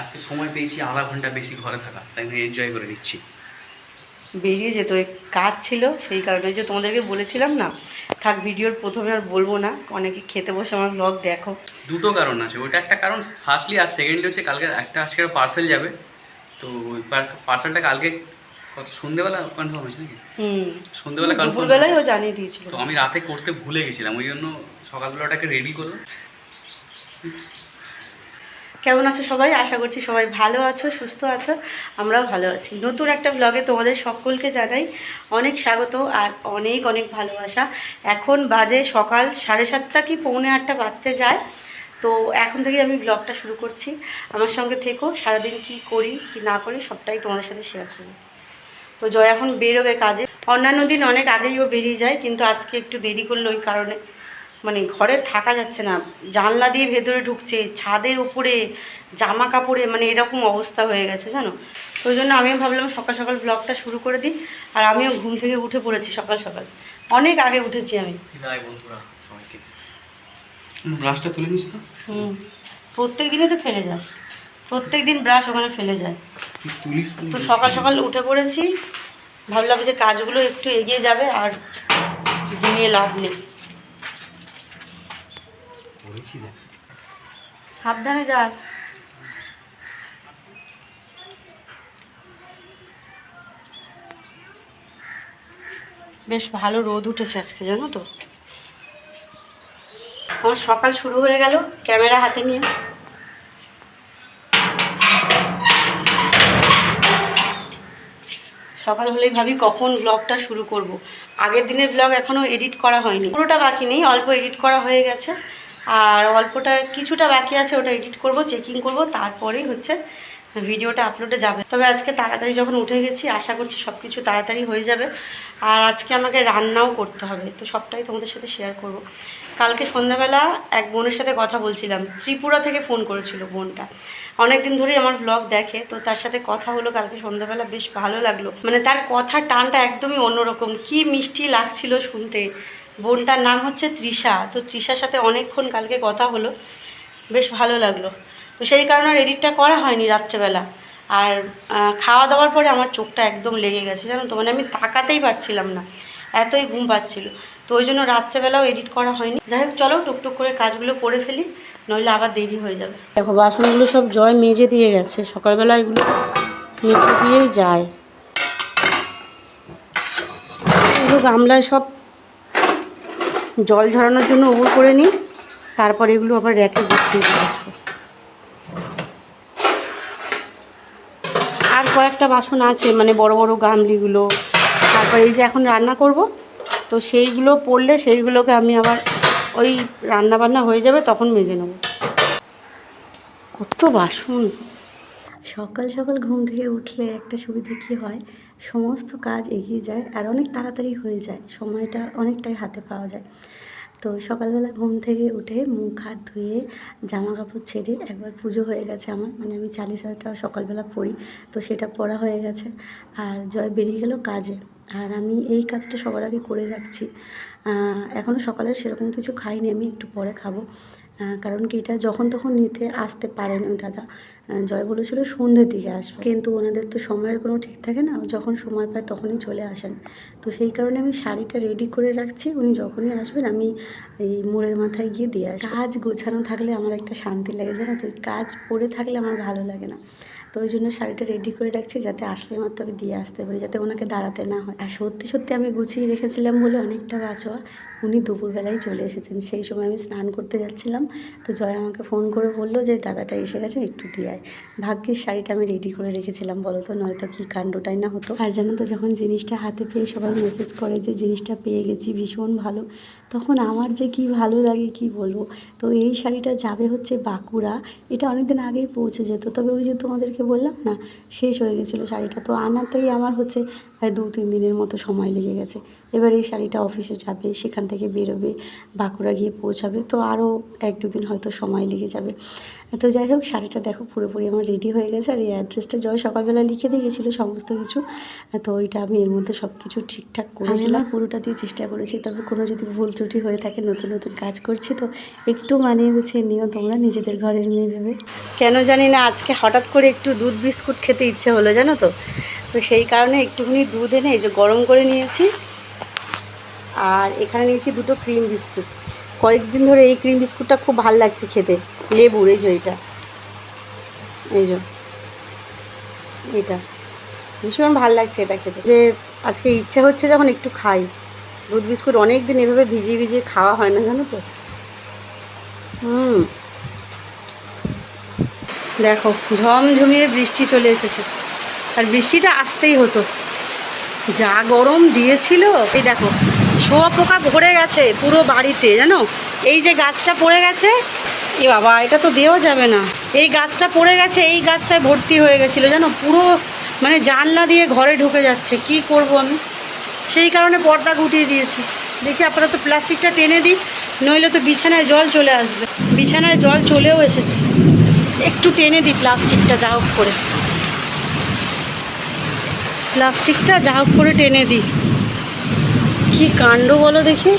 আজকে সময় পেয়েছি আধা ঘণ্টা বেশি ঘরে থাকা তাই আমি এনজয় করে নিচ্ছি। বেরিয়ে যেত ওই কাজ ছিল সেই কারণে যে তোমাদেরকে বলেছিলাম না থাক ভিডিওর প্রথমে আর বলব না অনেকে খেতে বসে আমার ব্লগ দেখো। দুটো কারণ আছে ওইটা একটা কারণ ফার্স্টলি আর সেকেন্ডলি হচ্ছে কালকে একটা আজকে পার্সেল যাবে তো ওই পার্সেলটা কালকে কত সন্ধ্যেবেলা কনফার্ম হয়েছে নাকি? কনফার্ম দুপুরবেলায় ও জানিয়ে দিয়েছিল। তো আমি রাতে করতে ভুলে গেছিলাম ওই জন্য সকালবেলা ওটাকে রেডি করলাম। কেমন আছো সবাই? আশা করছি সবাই ভালো আছো, সুস্থ আছো, আমরাও ভালো আছি। নতুন একটা ব্লগে তোমাদের সকলকে জানাই অনেক স্বাগত আর অনেক অনেক ভালোবাসা। এখন বাজে সকাল সাড়ে সাতটা কি পৌনে আটটা বাজতে যায়। তো এখন থেকে আমি ব্লগটা শুরু করছি। আমার সঙ্গে থেকো, সারাদিন কি করি, কি না করি, সবটাই তোমাদের সাথে শেয়ার করব। তো জয় এখন বেরোবে কাজে। অন্যান্য দিন অনেক আগেই ও বেরিয়ে যায়, কিন্তু আজকে একটু দেরি করল ওই কারণে। মানে ঘরে থাকা যাচ্ছে না। জানলা দিয়ে ভেতরে ঢুকছে ছাদের উপরে জামা কাপড়ে মানে এরকম অবস্থা হয়ে গেছে জানো? তো ওই জন্য আমিও ভাবলাম সকাল সকাল ব্লগটা শুরু করে দিই আর আমিও ঘুম থেকে উঠে পড়েছি সকাল সকাল। অনেক আগে উঠেছি আমি। ব্রাশটা তুলে নিস তো। হুম। প্রত্যেক দিনই তো ফেলে যাস। প্রত্যেক দিন ব্রাশ ওখানে ফেলে যায়। তো সকাল সকাল উঠে পড়েছি। ভাবলাম যে কাজগুলো একটু এগিয়ে যাবে আর ঘুমিয়ে লাভ নেই। সাবধানে যাস। বেশ ভালো রোদ উঠেছে আজকে, জানো তো? আমার সকাল শুরু হয়ে গেল, ক্যামেরা হাতে নিয়ে। সকাল হলেই ভাবি কখন ব্লগটা শুরু করব। আগের দিনের ব্লগ এখনও এডিট করা হয়নি। পুরোটা বাকি নেই, অল্প এডিট করা হয়ে গেছে। আর অল্পটা কিছুটা বাকি আছে, ওটা এডিট করব চেকিং করব, তারপরেই হচ্ছে ভিডিওটা আপলোডে যাবে। তবে আজকে তাড়াতাড়ি যখন উঠে গেছি, আশা করছি সব কিছু তাড়াতাড়ি হয়ে যাবে। আর আজকে আমাকে রান্নাও করতে হবে, তো সবটাই তোমাদের সাথে শেয়ার করব। কালকে সন্ধ্যাবেলা এক বোনের সাথে কথা বলছিলাম, ত্রিপুরা থেকে ফোন করেছিল বোনটা। অনেক দিন ধরেই আমার ব্লগ দেখে, তো তার সাথে কথা হলো কালকে সন্ধ্যাবেলা, বেশ ভালো লাগল। মানে তার কথার টানটা একদমই অন্যরকম, কি মিষ্টি লাগছিল শুনতে। বোনটার নাম হচ্ছে তৃষা। তো তৃষার সাথে অনেকক্ষণ কালকে কথা হলো। বেশ ভালো লাগল। তো সেই কারণে আর এডিটটা করা হয়নি রাত্রেবেলা। আর খাওয়া দাওয়ার পরে আমার চোখটা একদম লেগে গেছে, জানো তো? মানে আমি তাকাতেই পারছিলাম না। এতই ঘুম পাচ্ছিল। তো ওই জন্য রাত্রেবেলাও এডিট করা হয়নি। যাই হোক, চলো টুকটুক করে কাজগুলো করে ফেলি, নইলে আবার দেরি হয়ে যাবে। দেখো, বাসনগুলো সব জয় মেজে দিয়ে গেছে। সকালবেলা এগুলো মেজে দিয়েই যায়। গামলায় সব জল ঝরানোর জন্য ওপর করে নিই, তারপর এগুলো আবার র্যাকে গুছিয়ে দিয়ে আসব। আর কয়েকটা বাসন আছে মানে বড় বড় গামলিগুলো। তারপর এই যে এখন রান্না করব, তো সেইগুলো পড়লে সেইগুলোকে আমি আবার ওই রান্না বান্না হয়ে যাবে তখন মেজে নেব। কত বাসন! সকাল সকাল ঘুম থেকে উঠলে একটা সুবিধা কী হয়? সমস্ত কাজ এগিয়ে যায় আর অনেক তাড়াতাড়ি হয়ে যায়। সময়টা অনেকটাই হাতে পাওয়া যায়। তো সকালবেলা ঘুম থেকে উঠে মুখ, হাত ধুয়ে জামা কাপড় ছেড়ে একবার পুজো হয়ে গেছে আমার। মানে আমি চালিশাটাও সকালবেলা পড়ি তো সেটা পড়া হয়ে গেছে। আর জয় বেরিয়ে গেল কাজে। আর আমি এই কাজটা সবার আগে করে রাখছি। এখনও সকালের সেরকম কিছু খাইনি, আমি একটু পরে খাব। কারণ কি এটা যখন তখন নিতে আসতে পারেন ওই দাদা। জয় বলেছিল সন্ধ্যের দিকে আসবে। কিন্তু ওনাদের তো সময়ের কোনো ঠিক থাকে না, যখন সময় পায় তখনই চলে আসেন। তো সেই কারণে আমি শাড়িটা রেডি করে রাখছি, উনি যখনই আসবেন আমি এই মোড়ের মাথায় গিয়ে দিয়ে আসব। কাজ গোছানো থাকলে আমার একটা শান্তি লাগে, জানো তো? ওই কাজ পরে থাকলে আমার ভালো লাগে না। তো ওই জন্য শাড়িটা রেডি করে রাখছি যাতে আসলে মাত্র আমি দিয়ে আসতে পারি, যাতে ওনাকে দাঁড়াতে না হয়। আর সত্যি সত্যি আমি গুছিয়ে রেখেছিলাম বলে অনেকটা বাঁচোয়া উনি দুপুরবেলায় চলে এসেছেন। সেই সময় আমি স্নান করতে যাচ্ছিলাম। তো জয় আমাকে ফোন করে বলল যে, দাদাটা এসে গেছে, একটু দিয়ে ভাগ্যের শাড়িটা আমি রেডি করে রেখেছিলাম, বলো তো, নয়তো কী কাণ্ডটাই না হতো। আর জানো তো, যখন জিনিসটা হাতে পেয়ে সবাই মেসেজ করে যে, জিনিসটা পেয়ে গেছি, ভীষণ ভালো। তখন আমার যে কি ভালো লাগে কি বলব? তো এই শাড়িটা যাবে হচ্ছে বাঁকুড়া। এটা অনেকদিন আগেই পৌঁছে যেত, তবে ওই যে তোমাদেরকে বললাম না, শেষ হয়ে গেছিল শাড়িটা। তো আনাতেই আমার হচ্ছে প্রায় দু তিন দিনের মতো সময় লেগে গেছে। এবার এই শাড়িটা অফিসে যাবে, সেখান থেকে বেরোবে বাঁকুড়া গিয়ে পৌঁছাবে তো আরও এক দুদিন হয়তো সময় লেগে যাবে। তো যাই হোক শাড়িটা দেখো পুরোপুরি আমার রেডি হয়ে গেছে আর এই অ্যাড্রেসটা জয় সকালবেলা লিখে দিয়ে গেছিল সমস্ত কিছু। তো ওইটা আমি এর মধ্যে সব কিছু ঠিকঠাক করে নিলাম। পুরোটা দিয়ে চেষ্টা করেছি তবে কোনো যদি ভুল ত্রুটি হয়ে থাকে নতুন নতুন কাজ করছি তো একটু মানিয়ে গুছিয়ে নিও তোমরা নিজেদের ঘরের মেয়ে ভেবে। কেন জানি না আজকে হঠাৎ করে একটু দুধ বিস্কুট খেতে ইচ্ছে হলো জানো তো? তো সেই কারণে একটুখানি দুধ এনে এই যে গরম করে নিয়েছি। আর এখানে নিয়েছি দুটো ক্রিম বিস্কুট। কয়েকদিন ধরে এই ক্রিম বিস্কুটটা খুব ভালো লাগছে খেতে। লেবুর, এই যে এইটা এই যে। এটা। ভীষণ ভালো লাগছে এটা খেতে। যে আজকে ইচ্ছে হচ্ছে যখন একটু খাই। দুধ বিস্কুট অনেক দিন এভাবে ভিজিয়ে ভিজিয়ে খাওয়া হয় না, জানো তো? হুম। দেখো, ঝমঝমিয়ে বৃষ্টি চলে এসেছে। আর বৃষ্টিটা আসতেই হতো। যা গরম দিয়েছিল, এই দেখো। শোয়া পোকা ভরে গেছে পুরো বাড়িতে, জানো? এই যে গাছটা পড়ে গেছে, এ বাবা, এটা তো দেওয়া যাবে না। এই গাছটা পড়ে গেছে, এই গাছটায় ভর্তি হয়ে গেছিল, জানো? পুরো মানে জানলা দিয়ে ঘরে ঢুকে যাচ্ছে, কি করব আমি? সেই কারণে পর্দা গুটিয়ে দিয়েছি। দেখি আপাতত প্লাস্টিকটা টেনে দিই নইলে তো বিছানায় জল চলে আসবে। বিছানায় জল চলেও এসেছে। একটু টেনে দিই প্লাস্টিকটা, যা হোক করে। প্লাস্টিকটা যা হোক করে টেনে দিই। কি কাণ্ড বলো দেখি।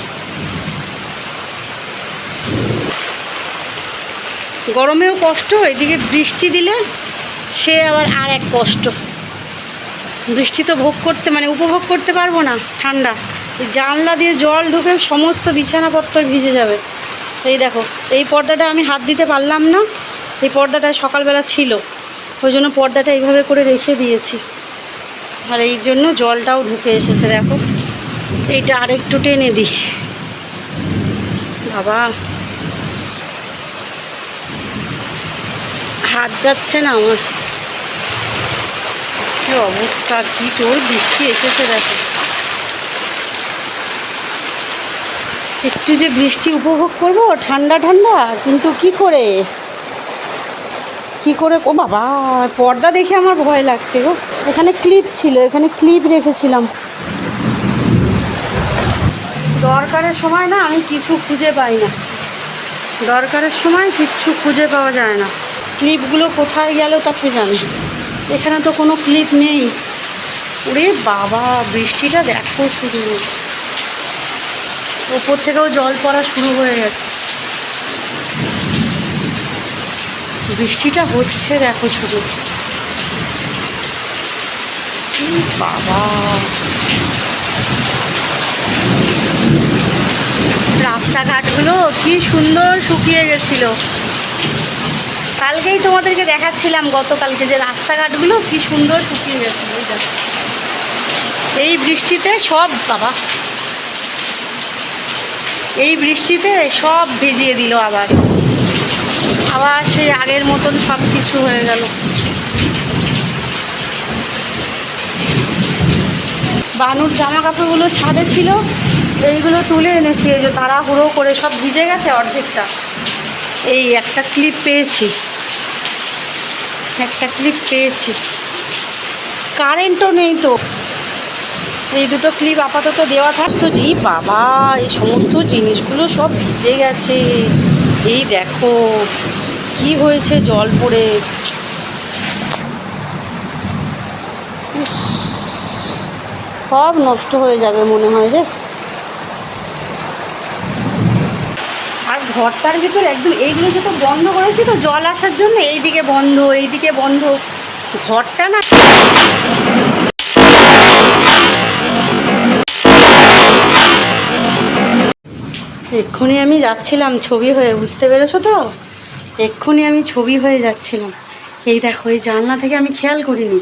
গরমেও কষ্ট, এদিকে বৃষ্টি দিলে সে আবার আর এক কষ্ট। বৃষ্টি তো ভোগ করতে মানে উপভোগ করতে পারব না, ঠান্ডা। জানলা দিয়ে জল ঢুকে সমস্ত বিছানাপত্র ভিজে যাবে। এই দেখো, এই পর্দাটা আমি হাত দিতে পারলাম না, এই পর্দাটা সকালবেলা ছিল। ওই জন্য পর্দাটা এইভাবে করে রেখে দিয়েছি। আর এই জন্য জলটাও ঢুকে এসেছে, দেখো। এইটা আরেকটু টেনে দিই বাবা। হাত যাচ্ছে না আমার। কি অবস্থা, কি জোর বৃষ্টি এসেছে দেখো। একটু যে বৃষ্টি উপভোগ করব, ঠান্ডা ঠান্ডা, কিন্তু কি করে? কি করে, ও বাবা, পর্দা দেখে আমার ভয় লাগছে গো। এখানে ক্লিপ ছিল, এখানে ক্লিপ রেখেছিলাম। দরকারের সময় না আমি কিছু খুঁজে পাই না। দরকারের সময় কিচ্ছু খুঁজে পাওয়া যায় না। ক্লিপগুলো কোথায় গেল তাকে জানে এখানে তো কোনো ক্লিপ নেই। ওরে বাবা, বৃষ্টিটা দেখো শুরু ওপর থেকেও জল পড়া শুরু হয়ে গেছে। বৃষ্টিটা হচ্ছে দেখো কি বাবা। রাস্তাঘাটগুলো কি সুন্দর শুকিয়ে গেছিল। কালকেই তোমাদেরকে দেখাচ্ছিলাম গতকালকে যে রাস্তাঘাটগুলো কি সুন্দর শুকিয়ে গেছিল, এই বৃষ্টিতে সব বাবা। এই বৃষ্টিতে সব ভিজিয়ে দিল আবার। আবার সেই আগের মতন সব কিছু হয়ে গেল। বানুর জামা কাপড়গুলো ছাদে ছিল, এইগুলো তুলে এনেছি, এই যে তাড়াহুড়ো করে সব ভিজে গেছে অর্ধেকটা। এই একটা ক্লিপ পেয়েছি। একটা ক্লিপ পেয়েছি। কারেন্টও নেই তো। এই দুটো ক্লিপ আপাতত দেওয়া থাকতো এই বাবা, এই সমস্ত জিনিসগুলো সব ভিজে গেছে। এই দেখো, কি হয়েছে জল পড়ে। সব নষ্ট হয়ে যাবে মনে হয় রে। আর ঘরটার ভিতর একদম এইগুলো যেটা বন্ধ করেছি তো, জল আসার জন্য এইদিকে বন্ধ এইদিকে বন্ধ। ঘরটা না এক্ষুনি আমি যাচ্ছিলাম, ছবি হয়ে, বুঝতে পেরেছ তো? এক্ষুনি আমি ছবি হয়ে যাচ্ছিলাম। এই দেখো, এই জানলা থেকে আমি খেয়াল করিনি।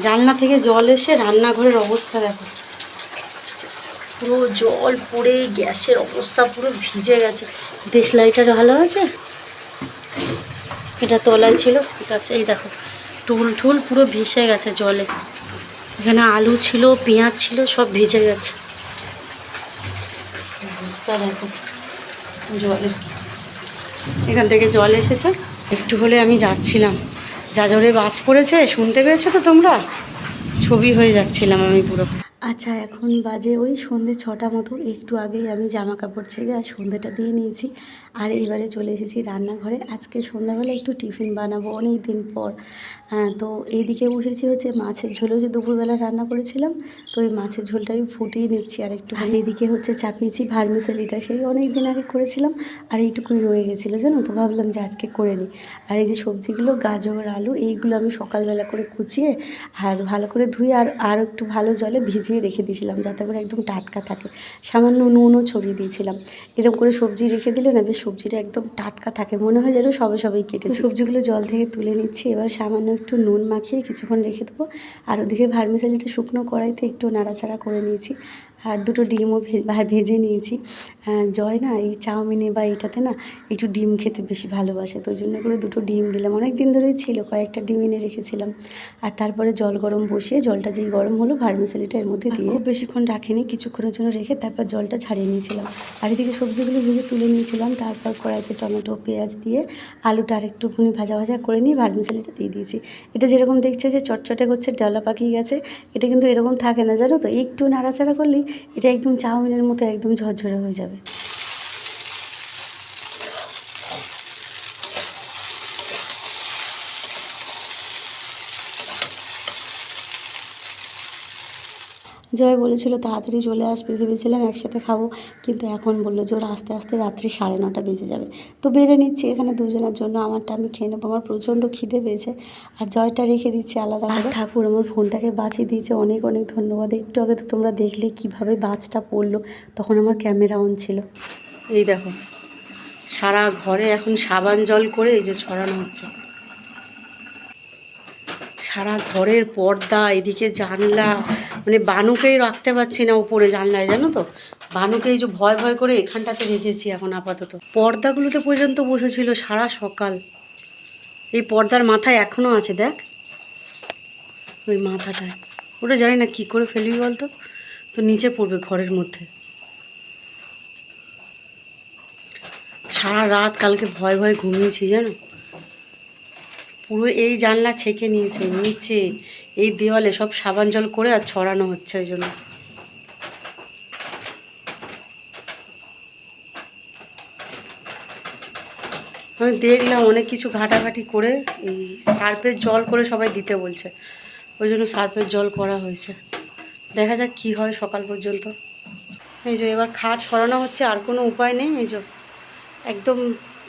জানলা থেকে জল এসে রান্নাঘরের অবস্থা দেখো। পুরো জল পড়ে, গ্যাসের অবস্থা পুরো ভিজে গেছে। দেশ লাইটার ভালো আছে? এটা তলায় ছিল, ঠিক আছে, এই দেখো। টুল টুল পুরো ভেসে গেছে জলে। এখানে আলু ছিল, পেঁয়াজ ছিল, সব ভিজে গেছে। অবস্থা দেখো, জলে। এখান থেকে জল এসেছে। একটু হলে আমি যাচ্ছিলাম। যা জোরে বাজ পড়েছে শুনতে পেয়েছ তো তোমরা? ছবি হয়ে যাচ্ছিলাম আমি পুরো। আচ্ছা এখন বাজে ওই সন্ধে ছটা মতো। একটু আগেই আমি জামা কাপড় ছেড়ে আর সন্ধেটা দিয়ে নিয়েছি। আর এবারে চলে এসেছি রান্নাঘরে। আজকে সন্ধ্যাবেলা একটু টিফিন বানাবো অনেক দিন পর। হ্যাঁ, তো এইদিকে বসেছি হচ্ছে মাছের ঝোলও যে দুপুরবেলা রান্না করেছিলাম তো ওই মাছের ঝোলটাই ফুটিয়ে নিচ্ছি আর একটু আর এদিকে হচ্ছে চাপিয়েছি ভার্মিসেলিটা। সেই অনেক দিন আগে করেছিলাম আর এইটুকুই রয়ে গেছিল জানো তো? ভাবলাম যে আজকে করে নিই। আর এই যে সবজিগুলো গাজর আলু এইগুলো আমি সকালবেলা করে কুচিয়ে আর ভালো করে ধুয়ে আর আর একটু ভালো জলে ভিজিয়ে রেখে দিয়েছিলাম যাতে করে একদম টাটকা থাকে। সামান্য নুনও ছড়িয়ে দিয়েছিলাম। এরকম করে সবজি রেখে দিলে না বেশ সবজিটা একদম টাটকা থাকে। মনে হয় যেন সবে সবেই কেটেছে। সবজিগুলো জল থেকে তুলে নিচ্ছি। এবার সামান্য একটু নুন মাখিয়ে কিছুক্ষণ রেখে দেবো। আর ওদিকে ভার্মিসালিটা শুকনো কড়াইতে একটু নাড়াচাড়া করে নিয়েছি। আর দুটো ডিমও ভে- ভেজে নিয়েছি। জয় না এই চাউমিনে বা এটাতে না একটু ডিম খেতে বেশি ভালোবাসে তো ওই জন্য করে দুটো ডিম দিলাম। অনেক দিন ধরেই ছিল কয়েকটা ডিম এনে রেখেছিলাম। আর তারপরে জল গরম বসিয়ে জলটা যেই গরম হলো ভার্মিসেলিটা এর মধ্যে দিয়ে খুব বেশিক্ষণ রাখিনি কিছুক্ষণের জন্য রেখে তারপর জলটা ছাড়িয়ে নিয়েছিলাম। আর এদিকে সবজিগুলো ভেজে তুলে নিয়েছিলাম তারপর কড়াইতে টমেটো পেঁয়াজ দিয়ে আলুটা আর একটুখানি ভাজা ভাজা করে নিয়ে ভার্মিসেলিটা দিয়ে দিয়েছি। এটা যেরকম দেখছে যে চটচটে করছে ডলা পাকিয়ে গেছে এটা কিন্তু এরকম থাকে না জানো তো? একটু নাড়াচাড়া করলেই এটা একদম চাউমিনের মতো একদম ঝরঝরে হয়ে যাবে। জয় বলেছিল তাড়াতাড়ি চলে আসবে ভেবেছিলাম একসাথে খাব। কিন্তু এখন বলল যে ওর আস্তে আস্তে রাত্রি সাড়ে নটা বেজে যাবে। তো বেড়ে নিচ্ছি এখানে দুজনের জন্য। আমারটা আমি খেয়ে নেব। আমার প্রচণ্ড খিদে পেয়েছে। আর জয়টা রেখে দিচ্ছি আলাদা করে। ঠাকুর আমার ফোনটাকে বাঁচিয়ে দিয়েছে। অনেক অনেক ধন্যবাদ। একটু আগে তো তোমরা দেখলে কীভাবে বাজটা পড়ল। তখন আমার ক্যামেরা অন ছিল। এই দেখো সারা ঘরে এখন সাবান জল করে এই যে ছড়ানো হচ্ছে। সারা ঘরের পর্দা এদিকে জানলা মানে বানুকেই রাখতে পারছি না উপরে জানলায়, জানো তো? বানুকে এই যে ভয় ভয় করে এখানটাতে রেখেছি এখন আপাতত। পর্দাগুলোতে পর্যন্ত বসেছিল সারা সকাল। এই পর্দার মাথায় এখনও আছে, দেখ। ওই মাথাটায়। ওটা জানি না কী করে ফেলবি বলতো? তো নিচে পড়বে ঘরের মধ্যে। সারা রাত কালকে ভয় ভয় ঘুমিয়েছি, জানো? পুরো এই জানলা ছেঁকে নিয়েছে, নিচে। এই দেওয়ালে সব সাবান জল করে আর ছড়ানো হচ্ছে ওই জন্য। আমি দেখলাম অনেক কিছু ঘাটাঘাটি করে এই সার্ফের জল করে সবাই দিতে বলছে। ওই জন্য সার্ফের জল করা হয়েছে। দেখা যাক কি হয় সকাল পর্যন্ত। এই যে এবার খাট সরানো হচ্ছে, আর কোনো উপায় নেই, এই যে একদম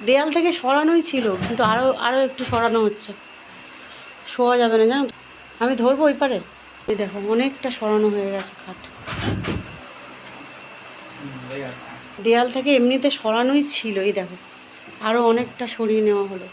দেয়াল থেকে সরানোই ছিল, কিন্তু আরও আরও একটু সরানো হচ্ছে। শোয়া যাবে না জানো? আমি ধরবো ওই পারে? এই দেখো, অনেকটা সরানো হয়ে গেছে খাট। দেয়াল থেকে এমনিতে সরানোই ছিল, এই দেখো। আরও অনেকটা সরিয়ে নেওয়া হলো।